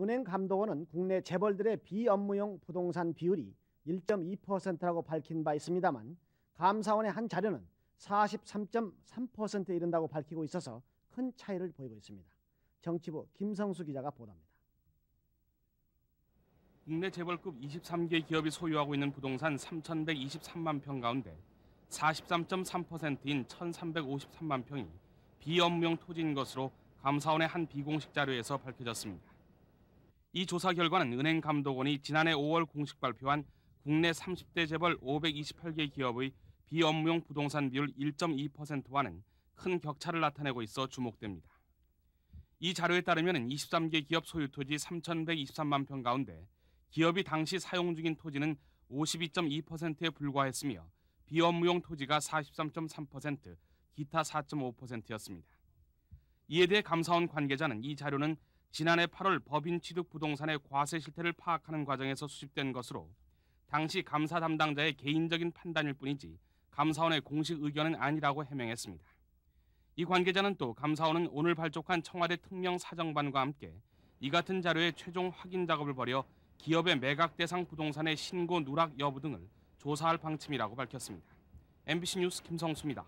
은행 감독원은 국내 재벌들의 비업무용 부동산 비율이 1.2%라고 밝힌 바 있습니다만 감사원의 한 자료는 43.3%에 이른다고 밝히고 있어서 큰 차이를 보이고 있습니다. 정치부 김성수 기자가 보도합니다. 국내 재벌급 23개 기업이 소유하고 있는 부동산 3,123만 평 가운데 43.3%인 1,353만 평이 비업무용 토지인 것으로 감사원의 한 비공식 자료에서 밝혀졌습니다. 이 조사 결과는 은행감독원이 지난해 5월 공식 발표한 국내 30대 재벌 528개 기업의 비업무용 부동산 비율 1.2%와는 큰 격차를 나타내고 있어 주목됩니다. 이 자료에 따르면 23개 기업 소유 토지 3,123만 평 가운데 기업이 당시 사용 중인 토지는 52.2%에 불과했으며 비업무용 토지가 43.3%, 기타 4.5%였습니다. 이에 대해 감사원 관계자는 이 자료는 지난해 8월 법인 취득 부동산의 과세 실태를 파악하는 과정에서 수집된 것으로 당시 감사 담당자의 개인적인 판단일 뿐이지 감사원의 공식 의견은 아니라고 해명했습니다. 이 관계자는 또 감사원은 오늘 발족한 청와대 특명 사정반과 함께 이 같은 자료의 최종 확인 작업을 벌여 기업의 매각 대상 부동산의 신고 누락 여부 등을 조사할 방침이라고 밝혔습니다. MBC 뉴스 김성수입니다.